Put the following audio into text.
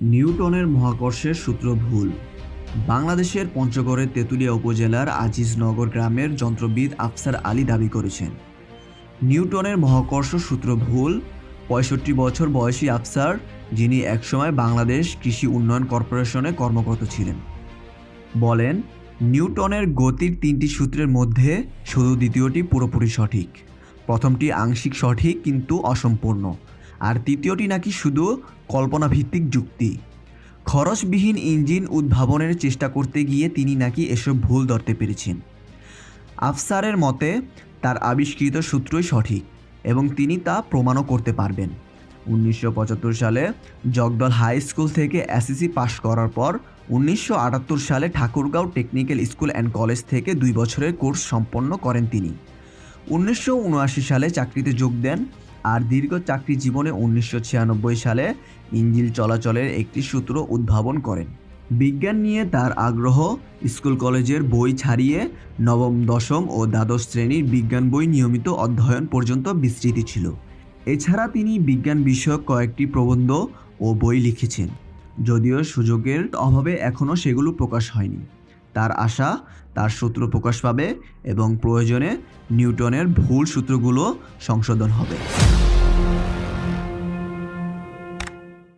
নিউটনের মহাকর্ষের সূত্র ভুল। বাংলাদেশের পঞ্চগড়ের তেঁতুলিয়া উপজেলার আজিজনগর গ্রামের যন্ত্রবিদ আফসার আলী দাবি করেছেন। নিউটনের মহাকর্ষ সূত্র ভুল, পঁয়ষট্টি বছর বয়সী আফসার, যিনি একসময় বাংলাদেশ কৃষি উন্নয়ন কর্পোরেশনে কর্মরত ছিলেন। বলেন, নিউটনের গতির তিনটি সূত্রের মধ্যে শুধু দ্বিতীয়টি পুরোপুরি সঠিক। প্রথমটি আংশিক সঠিক কিন্তু অসম্পূর্ণ। আর তৃতীয়টি নাকি শুধু কল্পনাভিত্তিক যুক্তি। খরচবিহীন ইঞ্জিন উদ্ভাবনের চেষ্টা করতে গিয়ে তিনি নাকি এসব ভুল ধরতে পেরেছেন। আফসারের মতে, তার আবিষ্কৃত সূত্রই সঠিক এবং তিনি তা প্রমাণও করতে পারবেন। উনিশশো পঁচাত্তর সালে জগদল হাই স্কুল থেকে এসএসসি পাশ করার পর উনিশশো আটাত্তর সালে Thakurgaon technical school and college থেকে দুই বছরের কোর্স সম্পন্ন করেন তিনি। উনিশশো উনআশি সালে চাকরিতে যোগ দেন আর দীর্ঘ চাকরি জীবনে উনিশশো ছিয়ানব্বই সালে ইঞ্জিল চলাচলের একটি সূত্র উদ্ভাবন করেন। বিজ্ঞান নিয়ে তার আগ্রহ, স্কুল কলেজের বই ছাড়িয়ে নবম, দশম ও দ্বাদশ শ্রেণির বিজ্ঞান বই নিয়মিত অধ্যয়ন পর্যন্ত বিস্তৃতি ছিল। এছাড়া তিনি বিজ্ঞান বিষয়ক কয়েকটি প্রবন্ধ ও বই লিখেছেন, যদিও সুযোগের অভাবে এখনও সেগুলো প্রকাশ হয়নি। তার আশা, তার সূত্র প্রকাশ পাবে এবং প্রয়োজনে নিউটনের ভুল সূত্রগুলো সংশোধন হবে। you